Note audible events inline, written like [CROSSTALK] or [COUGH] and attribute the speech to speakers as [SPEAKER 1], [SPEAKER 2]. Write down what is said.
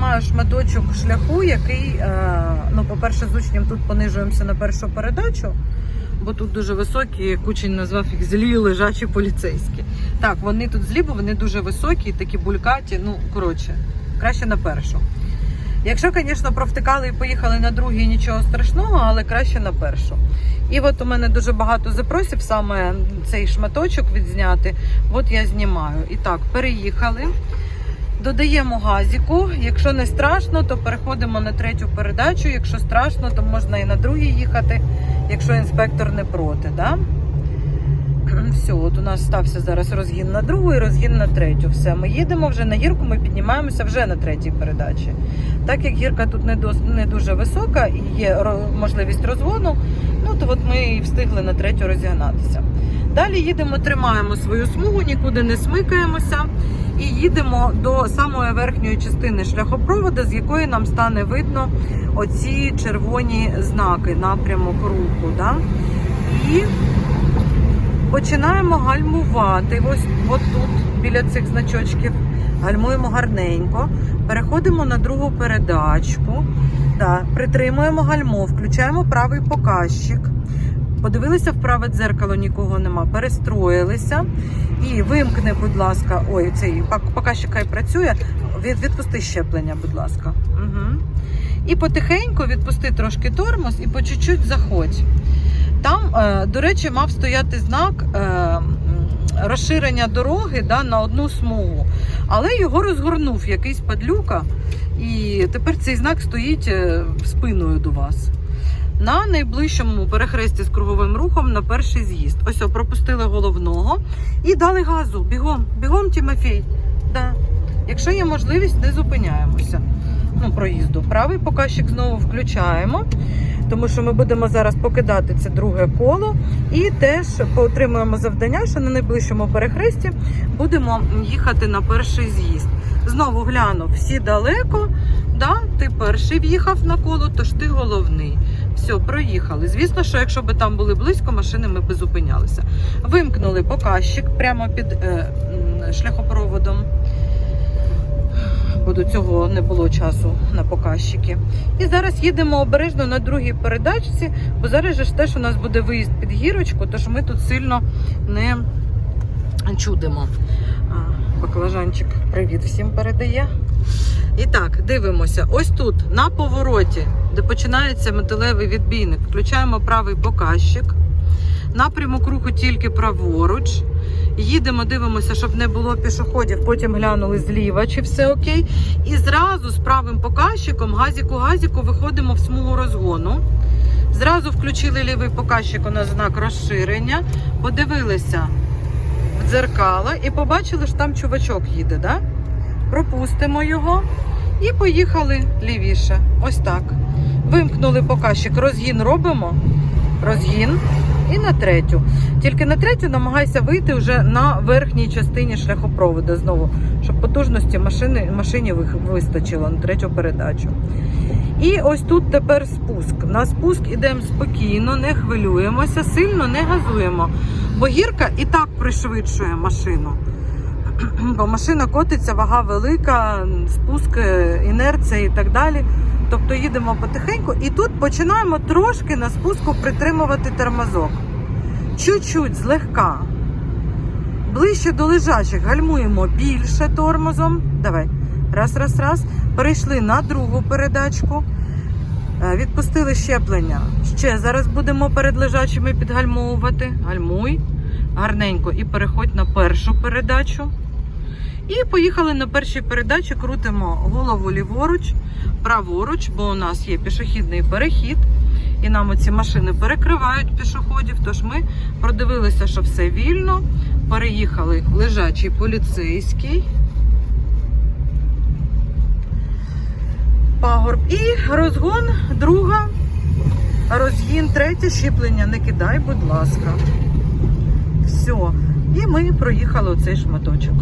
[SPEAKER 1] знімаю шматочок шляху, який, е, ну, по-перше, з учнем тут понижуємося на першу передачу, бо тут дуже високі, як учень назвав їх злі лежачі поліцейські. Так, вони тут злі, бо вони дуже високі, такі булькаті. Ну, коротше, краще на першу. Якщо, звісно, провтикали і поїхали на другий, нічого страшного, але краще на першу. І от у мене дуже багато запросів саме цей шматочок відзняти. От я знімаю. І так, переїхали. Додаємо газіку. Якщо не страшно, то переходимо на третю передачу. Якщо страшно, то можна і на другій їхати, якщо інспектор не проти. Да? [CLEARS THROAT] Все, от у нас стався зараз розгін на другу і розгін на третю. Все, ми їдемо вже на гірку, ми піднімаємося вже на третій передачі. Так як гірка тут не, дос- не дуже висока і є можливість розгону, ну то от ми і встигли на третю розігнатися. Далі їдемо, тримаємо свою смугу, нікуди не смикаємося і їдемо до самої верхньої частини шляхопроводу, з якої нам стане видно оці червоні знаки, напрямок руху. Да? І починаємо гальмувати. Ось от тут, біля цих значочків. Гальмуємо гарненько. Переходимо на другу передачку. Да, притримуємо гальмо, включаємо правий показчик. Подивилися в праве дзеркало, нікого нема. Перестроїлися. І вимкни, будь ласка, ой, цей пак- показчик хай працює. Від, відпусти щеплення, будь ласка. Угу. І потихеньку відпусти трошки тормоз і по чуть-чуть заходь. Там, е, до речі, мав стояти знак е, розширення дороги да, на одну смугу, але його розгорнув якийсь падлюка, і тепер цей знак стоїть е, спиною до вас. На найближчому перехресті з круговим рухом на перший з'їзд. Ось о, пропустили головного і дали газу. Бігом, бігом, Тімофій. Да. Якщо є можливість, не зупиняємося. Ну, проїзду. Правий показчик знову включаємо тому що ми будемо зараз покидати це друге коло і теж отримуємо завдання, що на найближчому перехресті будемо їхати на перший з'їзд. Знову глянув, всі далеко. Да, ти перший в'їхав на коло, тож ти головний. Все, проїхали. Звісно, що якщо б там були близько, машини ми б зупинялися. Вимкнули показчик прямо під е, шляхопроводом. Бо до цього не було часу на показчики. І зараз їдемо обережно на другій передачці, бо зараз же теж у нас буде виїзд під гірочку, тож ми тут сильно не чудимо. Баклажанчик, привіт всім передає. І так, дивимося. Ось тут, на повороті, де починається металевий відбійник, включаємо правий показчик. Напрямок руху тільки праворуч. Їдемо, дивимося, щоб не було пішоходів. Потім глянули зліва, чи все окей. І зразу з правим показчиком газіку-газіку виходимо в смугу розгону. Зразу включили лівий показчик у нас знак розширення. Подивилися в дзеркало і побачили, що там чувачок їде. Да? Пропустимо його і поїхали лівіше. Ось так. Вимкнули показчик. Розгін робимо. Розгін. І на третю. Тільки на третю намагайся вийти вже на верхній частині шляхопроводу знову, щоб потужності машини, машині вистачило на третю передачу. І ось тут тепер спуск. На спуск ідемо спокійно, не хвилюємося, сильно не газуємо. Бо гірка і так пришвидшує машину. Бо машина котиться, вага велика, спуск, інерція і так далі. Тобто їдемо потихеньку і тут починаємо трошки на спуску притримувати тормозок. Чуть-чуть злегка. Ближче до лежачих гальмуємо більше тормозом. Давай. Раз, раз, раз. Перейшли на другу передачку. Е, Відпустили щеплення. Ще зараз будемо перед лежачими підгальмовувати. Гальмуй гарненько і переходь на першу передачу. І поїхали на першій передачі, крутимо голову ліворуч, праворуч, бо у нас є пішохідний перехід. І нам оці машини перекривають пішоходів. Тож ми продивилися, що все вільно. Переїхали лежачий поліцейський. Пагорб. І розгон друга. Розгін третє щеплення. Не кидай, будь ласка. Все. І ми проїхали оцей шматочок.